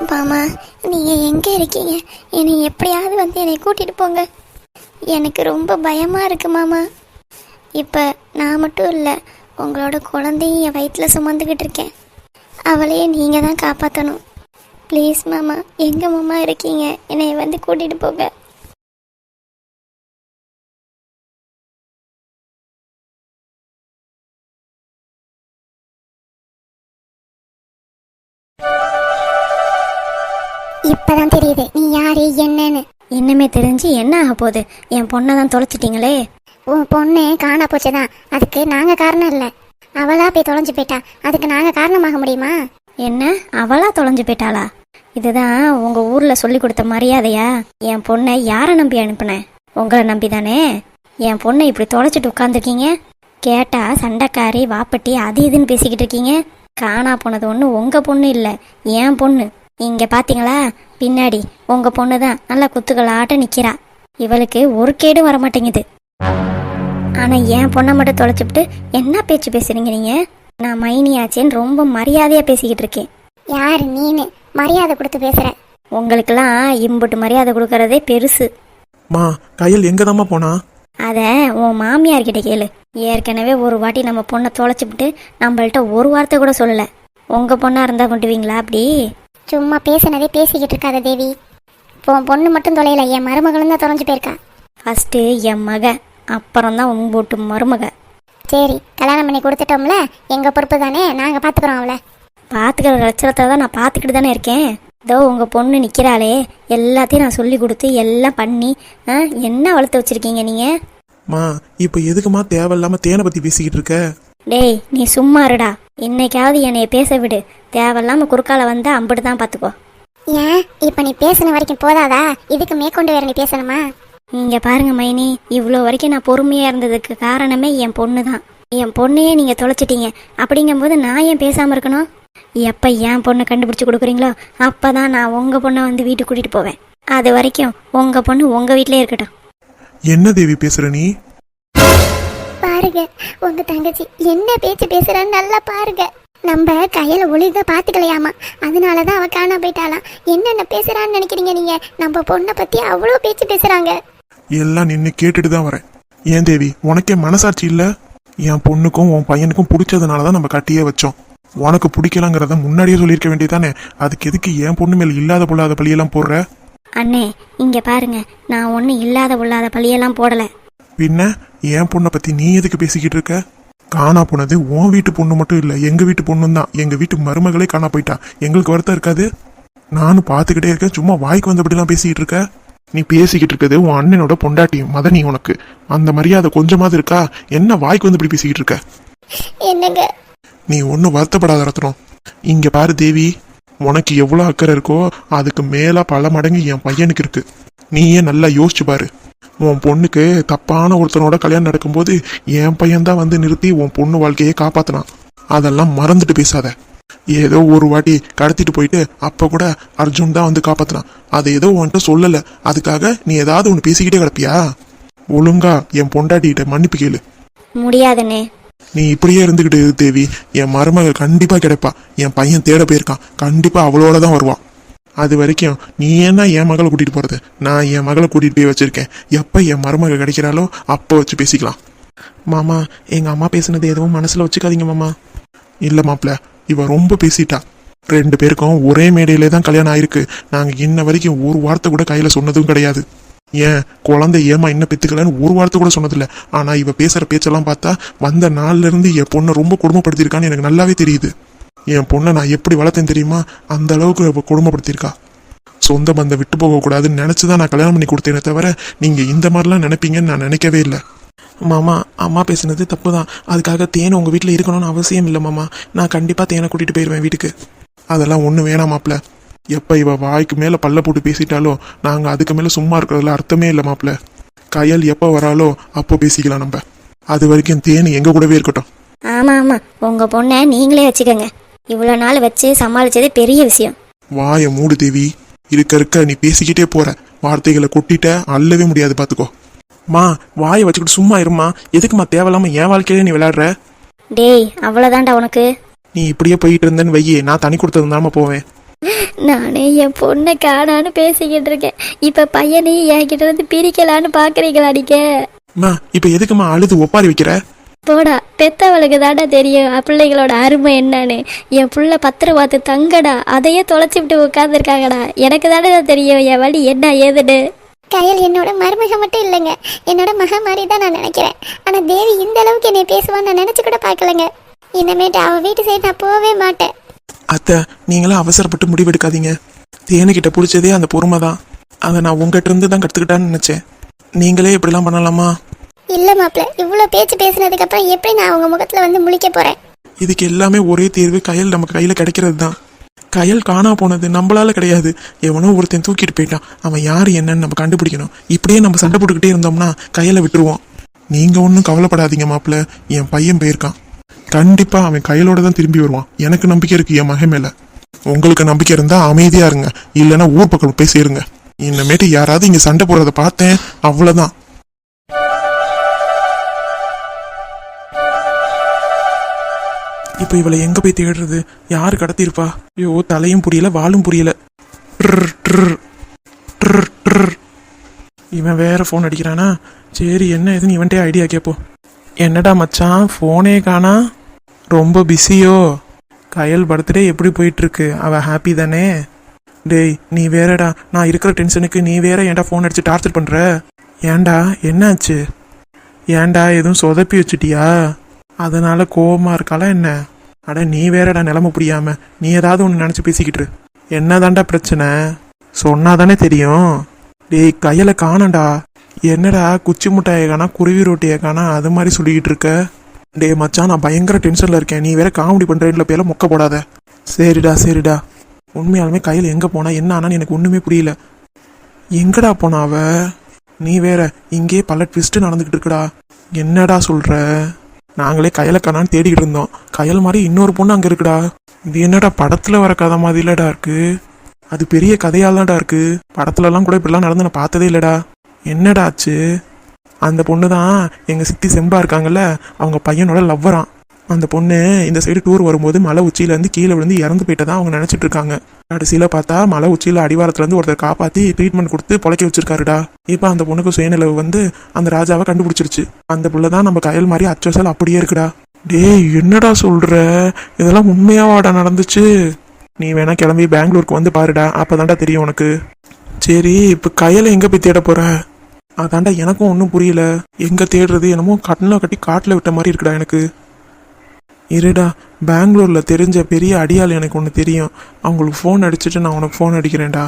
மாமா நீங்கள் எங்கே இருக்கீங்க? என்னை எப்படியாவது வந்து என்னை கூட்டிகிட்டு போங்க. எனக்கு ரொம்ப பயமாக இருக்கு மாமா. இப்போ நான் மட்டும் இல்லை உங்களோட குழந்தையும் என் வயிற்றில் சுமந்துக்கிட்டு இருக்கேன். அவளையே நீங்கள் தான் காப்பாற்றணும் ப்ளீஸ் மாமா எங்கே மாமா இருக்கீங்க? என்னை வந்து கூட்டிகிட்டு போங்க. இப்பதான் தெரியுது. நீ யாரு என்னன்னு. இன்னுமே தெரிஞ்சு என்ன ஆக போகுது? என் பொண்ணை தான் தொலைச்சிட்டீங்களே. உன் பொண்ணு காணா போச்சுதான். அதுக்கு நாங்க காரணம் இல்ல. அவளா போய் தொலைஞ்சு போயிட்டா. அதுக்கு நாங்க காரணமாக முடியுமா? என்ன? அவளா தொலைஞ்சு போயிட்டாளா? இதுதான் உங்க ஊர்ல சொல்லி கொடுத்த மரியாதையா? என் பொண்ணை யாரை நம்பி அனுப்புனேன் உங்களை நம்பி தானே என் பொண்ணை இப்படி தொலைச்சிட்டு உட்காந்துருக்கீங்க கேட்டா சண்டைக்காரி வாப்பட்டி அது இதுன்னு பேசிக்கிட்டு இருக்கீங்க. காணா போனது ஒண்ணு உங்க பொண்ணு இல்ல என் பொண்ணு. இங்க பாத்தீங்களா? பின்னாடி உங்க பொண்ணு தான் நல்லா குத்துக்களாட்ட நிக்கிறா. இவளுக்கு ஒரு கேடும் வர மாட்டேங்குது ஆனா என் பொண்ணை மட்டும் தொலைச்சிவிட்டு என்ன பேச்சு பேசுறீங்க நீங்க? நான் மைனியாச்சேன்னு ரொம்ப மரியாதையா பேசிக்கிட்டு இருக்கேன். யாரு நீனு? மரியாதை கொடுத்து பேசுற. உங்களுக்கெல்லாம் இம்புட்டு மரியாதை கொடுக்கறதே பெருசு. மா கையல் எங்கதாம்மா போனா? அத உன் மாமியார் கிட்ட கேளு. ஏற்கனவே ஒரு வாட்டி நம்ம பொண்ணை தொலைச்சிவிட்டு நம்மள்ட்ட ஒரு வார்த்தை கூட சொல்லல. உங்க பொண்ணா இருந்தா கொண்டுவீங்களா அப்படி? சும்மா பேசுனதே பேசிக்கிட்டு இருக்காத தேவி. உன் பொண்ணு மட்டும் தொலைல என் மருமகளும் தான் தொலைஞ்சு போயிருக்கா. ஃபர்ஸ்ட் என் மக அப்புறம் தான் உங்கூட்டு மருமக. சரி கல்யாணம் பண்ணி கொடுத்துட்டோம்ல எங்க பொறுப்பு தானே? நாங்க பாத்துக்கிறோம் அவளை. பார்த்துக்கிற லட்சணத்தை தான் நான் பார்த்துக்கிட்டு தானே இருக்கேன். இதோ உங்க பொண்ணு நிக்கிறாளே எல்லாத்தையும் நான் சொல்லி கொடுத்து எல்லாம் பண்ணி ஆ, என்ன வளர்த்து வச்சிருக்கீங்க நீங்க? மா இப்போ எதுக்குமா தேவையில்லாம தேனை பத்தி பேசிக்கிட்டு இருக்க? டேய் நீ சும்மா இருடா. இன்னைக்காவது என்னைய பேச விடு தேவையில்லாம குறுக்கால வந்தா அம்பிட்டு தான் பார்த்துக்கோ ஏன்? இப்ப நீ பேசின வரைக்கும் போதாதா? இதுக்கு மேற்கொண்டு வேற நீ பேசணுமா? இங்க பாருங்க மைனி இவ்வளோ வரைக்கும் நான் பொறுமையா இருந்ததுக்கு காரணமே என் பொண்ணு தான் என் பொண்ணையே நீங்க தொலைச்சிட்டீங்க. அப்படிங்கும்போது நான் ஏன் பேசாம இருக்கணும்? எப்ப என் பொண்ணு கண்டுபிடிச்சு கொடுக்குறீங்களோ அப்பதான் நான் உங்க பொண்ணை வந்து வீட்டுக்கு கூட்டிட்டு போவேன். அது வரைக்கும் உங்க பொண்ணு உங்க வீட்டிலே இருக்கட்டும். என்ன தேவி பேசுற நீ? பாருங்க. உங்க தங்கச்சி என்ன பேச்சு பேசுறான்னு நல்லா பாருங்க. நம்ம கையில ஒளித பாத்துக்கலையாமா? அதனாலதான் அவ காணாம போயிட்டாளாம் என்னென்ன பேசுறான்னு நினைக்கிறீங்க நீங்க? நம்ம பொண்ணை பத்தி அவ்வளோ பேச்சு பேசுறாங்க. எல்லாம் நின்று கேட்டுட்டு தான் வரேன். ஏன் தேவி உனக்கே மனசாட்சி இல்ல? என் பொண்ணுக்கும் உன் பையனுக்கும் பிடிச்சதுனால தான் நம்ம கட்டியே வச்சோம். உனக்கு பிடிக்கலங்கிறத முன்னாடியே சொல்லியிருக்க வேண்டியதானே அதுக்கு எதுக்கு என் பொண்ணு மேல இல்லாத பொல்லாத பழியெல்லாம் போடுற? அண்ணே இங்க பாருங்க. நான் ஒன்றும் இல்லாத உள்ளாத பழியெல்லாம் போடல. பின்ன? என் பொண்ணை பத்தி நீ எதுக்கு பேசிக்கிட்டு இருக்க? காணா போனது உன் வீட்டு பொண்ணு மட்டும் இல்ல எங்க வீட்டு பொண்ணும் தான். எங்க வீட்டு மருமகளே காணா போயிட்டா. எங்களுக்கு வருத்தம் இருக்காது? நானும் பார்த்துக்கிட்டே இருக்கேன் சும்மா வாய்க்கு வந்தபடிலாம் பேசிக்கிட்டு இருக்க? நீ பேசிக்கிட்டு இருக்கிறது உன் அண்ணனோட பொண்டாட்டி மதனி உனக்கு. அந்த மரியாதை கொஞ்சமாவது இருக்கா? என்ன வாய்க்கு வந்து இப்படி பேசிக்கிட்டு இருக்க? என்னங்க? நீ ஒன்றும் வருத்தப்படாத ரத்னம். இங்க பாரு தேவி உனக்கு எவ்வளோ அக்கறை இருக்கோ அதுக்கு மேல பல மடங்கு என் பையனுக்கு இருக்கு. நீயே நல்லா யோசிச்சு பாரு. உன் பொண்ணுக்கு தப்பான ஒருத்தனோட கல்யாணம் நடக்கும்போது என் பையன்தான் வந்து நிறுத்தி உன் பொண்ணு வாழ்க்கையை காப்பாத்தினான். அதெல்லாம் மறந்துட்டு பேசாத. ஏதோ ஒரு வாட்டி கடத்திட்டு போயிட்டு அப்ப கூட அர்ஜுன் தான் வந்து காப்பாத்தினான். அதை ஏதோ உன்கிட்ட சொல்லல. அதுக்காக நீ ஏதாவது ஒன்று பேசிக்கிட்டே கிடப்பியா? ஒழுங்கா என் பொண்டாட்டிகிட்ட மன்னிப்பு கேளு. முடியாதுண்ணே. நீ இப்படியே இருந்துகிட்டு இரு தேவி. என் மருமக கண்டிப்பா கிடைப்பா. என் பையன் தேட போயிருக்கான். கண்டிப்பா அவளோட தான் வருவான். அது வரைக்கும் நீ ஏன்னா என் மகளை கூட்டிகிட்டு போறது? நான் என் மகளை கூட்டிகிட்டு போய் வச்சிருக்கேன். எப்போ என் மருமகள் கிடைக்கிறாளோ அப்போ வச்சு பேசிக்கலாம். மாமா எங்க அம்மா பேசுனது எதுவும் மனசுல வச்சுக்காதீங்க மாமா. இல்லை மாப்ள இவன் ரொம்ப பேசிட்டா. ரெண்டு பேருக்கும் ஒரே மேடையிலே தான் கல்யாணம் ஆயிருக்கு. நாங்கள் இன்ன வரைக்கும் ஒரு வார்த்தை கூட கையில் சொன்னதும் கிடையாது. ஏன் குழந்தை ஏமா இன்னும் பெற்றுக்கலன்னு ஒரு வார்த்தை கூட சொன்னதில்ல. ஆனால் இவ பேசுகிற பேச்செல்லாம் பார்த்தா வந்த நாள்ல இருந்து என் பொண்ணை ரொம்ப கொடுமைப்படுத்தியிருக்கான்னு எனக்கு நல்லாவே தெரியுது. என் பொண்ணை நான் எப்படி வளர்த்தேன் தெரியுமா? அந்த அளவுக்கு இப்போ கொடுமைப்படுத்தியிருக்கா. சொந்த பந்தம் விட்டு போகக்கூடாதுன்னு நினச்சி தான் நான் கல்யாணம் பண்ணி கொடுத்தேனே தவிர நீங்கள் இந்த மாதிரிலாம் நினைப்பீங்கன்னு நான் நினைக்கவே இல்லை. மாமா அம்மா பேசுனது தப்பு தான் அதுக்காக தேன் உங்கள் வீட்டில் இருக்கணும்னு அவசியம் இல்லை மாமா. நான் கண்டிப்பாக தேனை கூட்டிகிட்டு போயிடுவேன் வீட்டுக்கு. அதெல்லாம் ஒன்றும் வேணாம் மாப்ள எப்போ இவ வாய்க்கு மேலே பல்ல போட்டு பேசிட்டாலோ நாங்கள் அதுக்கு மேலே சும்மா இருக்கிறதுல அர்த்தமே இல்லை மாப்ள கையல் எப்போ வராலோ அப்போ பேசிக்கலாம் நம்ம. அது வரைக்கும் தேன் எங்கள் கூடவே இருக்கட்டும். ஆமாம் ஆமாம் உங்கள் பொண்ணை நீங்களே வச்சுக்கோங்க. இவ்வளோ நாள் வச்சு சமாளிச்சது பெரிய விஷயம். வாயை மூடு தேவி. இருக்க இருக்க நீ பேசிக்கிட்டே போற. வார்த்தைகளை கொட்டிட்ட அள்ளவே முடியாது பாத்துக்கோ. மா வாயை வச்சுக்கிட்டு சும்மா இருமா எதுக்குமா தேவையில்லாம என் வாழ்க்கையில நீ விளையாடுற? டேய் அவ்வளோதான்டா உனக்கு. நீ இப்படியே போயிட்டு இருந்தேன்னு வையே நான் தனி கொடுத்ததுனாம போவேன். நானே என் பொண்ணை காணான்னு பேசிக்கிட்டு இருக்கேன். இப்ப பையனையும் என்கிட்ட இருந்து பிரிக்கலான்னு பாக்குறீங்களா நீங்க? அம்மா இப்போ எதுக்கும்மா அழுது ஒப்பாரி வைக்கிற? போடா பெத்தவளுக்கு தாடா தெரியும். பிள்ளைகளோட அருமை என்னன்னு. என் புள்ள பத்திரம் பார்த்து தங்கடா அதையே தொலைச்சி விட்டு உட்காந்துருக்காங்கடா எனக்கு தானே தெரியும். என் வழி என்ன ஏதுன்னு? கயல் என்னோட மருமக மட்டும் இல்லைங்க. என்னோட மக மாதிரி தான் நான் நினைக்கிறேன். ஆனா தேவி இந்த அளவுக்கு என்னை பேசுவான்னு நான் நினைச்சு கூட பார்க்கலங்க. இனிமேட்டு அவ வீட்டு சைடு நான் போகவே மாட்டேன். அத்தை நீங்களும் அவசரப்பட்டு முடிவெடுக்காதீங்க. தேனுக்கிட்ட பிடிச்சதே அந்த பொறுமை தான். அதை நான் உங்ககிட்ட இருந்து தான் கற்றுக்கிட்டான்னு நினச்சேன். நீங்களே இப்படிலாம் பண்ணலாமா? இல்லை மாப்பிள்ள இவ்வளோ பேச்சு பேசினதுக்கு அப்புறம் எப்படி நான் அவங்க முகத்தில் வந்து முழிக்க போறேன்? இதுக்கு எல்லாமே ஒரே தீர்வு கையல் நமக்கு கையில் கிடைக்கிறது தான் கையல் காணா போனது நம்மளால கிடையாது. எவனோ ஒருத்தன் தூக்கிட்டு போயிட்டான். அவன் யார் என்னன்னு நம்ம கண்டுபிடிக்கணும். இப்படியே நம்ம சண்டை போட்டுக்கிட்டே இருந்தோம்னா கையில விட்டுருவோம். நீங்க ஒன்றும் கவலைப்படாதீங்க மாப்பிள்ள என் பையன் போயிருக்கான். கண்டிப்பா அவன் கையிலோட தான் திரும்பி வருவான். எனக்கு நம்பிக்கை இருக்கு என் மகன் மேல. உங்களுக்கு நம்பிக்கை இருந்தா அமைதியா இருங்க. இல்லைன்னா ஊர் பக்கம் போய் சேருங்க. இனிமேட்டு யாராவது இங்க சண்டை போடுறத பார்த்தேன். அவ்வளவுதான். இப்போ இவளை எங்க போய் தேடுறது? யார் கடத்திருப்பா ஐயோ தலையும் புரியல வாலும் புரியல. ட்ர், ட்ர், ட்ர், ட்ர். இவன் வேற ஃபோன் அடிக்கிறானா? சரி என்ன ஏதுன்னு இவன்ட்டே ஐடியா கேட்போம். என்னடா மச்சான் ஃபோனே காணா? ரொம்ப பிஸியோ கயல் பர்த்டே எப்படி போயிட்டு இருக்கு அவ ஹாப்பி தானே? டேய் நீ வேறடா. நான் இருக்கிற டென்ஷனுக்கு நீ வேற ஏன்டா ஃபோன் அடிச்சு டார்ச்சர் பண்ற? ஏன்டா என்னாச்சு? ஏன்டா எதுவும் சொதப்பி வச்சுட்டியா? அதனால கோபமாக இருக்காளா என்ன? அட நீ வேறடா நிலைமை புரியாம. நீ ஏதாவது ஒன்று நினச்சி பேசிக்கிட்டு இரு. பிரச்சனை பிரச்சனை? சொன்னாதானே தெரியும். டேய் கையில் காணண்டா. என்னடா குச்சி முட்டாயை காணா குருவி ரொட்டியை காணா அது மாதிரி சொல்லிக்கிட்டு இருக்க? டேய் மச்சான் நான் பயங்கர டென்ஷனில் இருக்கேன். நீ வேற காமெடி பண்றேன்ல பேல மொக்க போடாத. சரிடா சரிடா. உண்மையாலுமே கையில் எங்கே போனா என்ன ஆனான்னு எனக்கு ஒன்றுமே புரியல. எங்கடா போனா அவ? நீ வேற இங்கேயே பல ட்விஸ்ட்டு நடந்துக்கிட்டு இருக்குடா. என்னடா சொல்கிற நாங்களே கயலை கண்ணான்னு தேடிக்கிட்டு இருந்தோம். கயல் மாதிரி இன்னொரு பொண்ணு அங்கே இருக்குடா. இது என்னடா படத்தில் வர கதை மாதிரி இல்லடா இருக்கு. அது பெரிய கதையாலாம்டா இருக்கு. படத்துலலாம் கூட இப்படிலாம் நடந்து நான் பார்த்ததே இல்லடா. என்னடா ஆச்சு? அந்த பொண்ணு தான் எங்கள் சித்தி செம்பா இருக்காங்கல்ல அவங்க பையனோட லவ்வரான் அந்த பொண்ணு இந்த சைடு டூர் வரும்போது மலை உச்சியிலேருந்து கீழே விழுந்து இறந்து போயிட்டதான் அவங்க நினச்சிட்டு இருக்காங்க. கடைசியில் பார்த்தா மலை உச்சியில் அடிவாரத்துலேருந்து ஒருத்தர் காப்பாற்றி ட்ரீட்மெண்ட் கொடுத்து பொழைக்க வச்சிருக்காருடா. இப்போ அந்த பொண்ணுக்கு சுயநிலவு வந்து அந்த ராஜாவை கண்டுபிடிச்சிருச்சு. அந்த புள்ள தான் நம்ம கயல் மாதிரி அச்சோசல் அப்படியே இருக்குடா. டேய் என்னடா சொல்கிற இதெல்லாம் உண்மையாவாடா நடந்துச்சு. நீ வேணா கிளம்பி பெங்களூருக்கு வந்து பாருடா. அப்பதான்டா தெரியும் உனக்கு. சரி இப்போ கயலை எங்கே போய் தேட போகிற அதாண்டா எனக்கும் ஒன்றும் புரியல. எங்கே தேடுறது என்னமோ கட்டில கட்டி காட்டில் விட்ட மாதிரி இருக்குடா எனக்கு. இருடா பெங்களூரில் தெரிஞ்ச பெரிய அடியாள் எனக்கு ஒன்று தெரியும். அவங்களுக்கு ஃபோன் அடிச்சுட்டு நான் உனக்கு ஃபோன் அடிக்கிறேன்டா.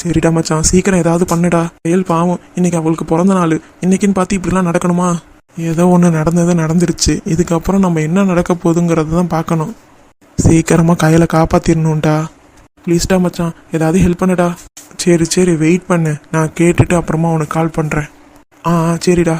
சரிடா மச்சான் சீக்கிரம் ஏதாவது பண்ணுடா. செயல் பாவம் இன்னைக்கு அவளுக்கு பிறந்த நாள். இன்னைக்குன்னு பார்த்து இப்படிலாம் நடக்கணுமா? ஏதோ ஒன்று நடந்தது நடந்துருச்சு. இதுக்கப்புறம் நம்ம என்ன நடக்க போகுதுங்கிறத தான் பார்க்கணும். சீக்கிரமாக கையில் காப்பாற்றிடணும்டா ப்ளீஸ்டா மச்சான் ஏதாவது ஹெல்ப் பண்ணுடா. சரி சரி வெயிட் பண்ணு. நான் கேட்டுட்டு அப்புறமா உனக்கு கால் பண்ணுறேன் ஆ ஆ, சரிடா.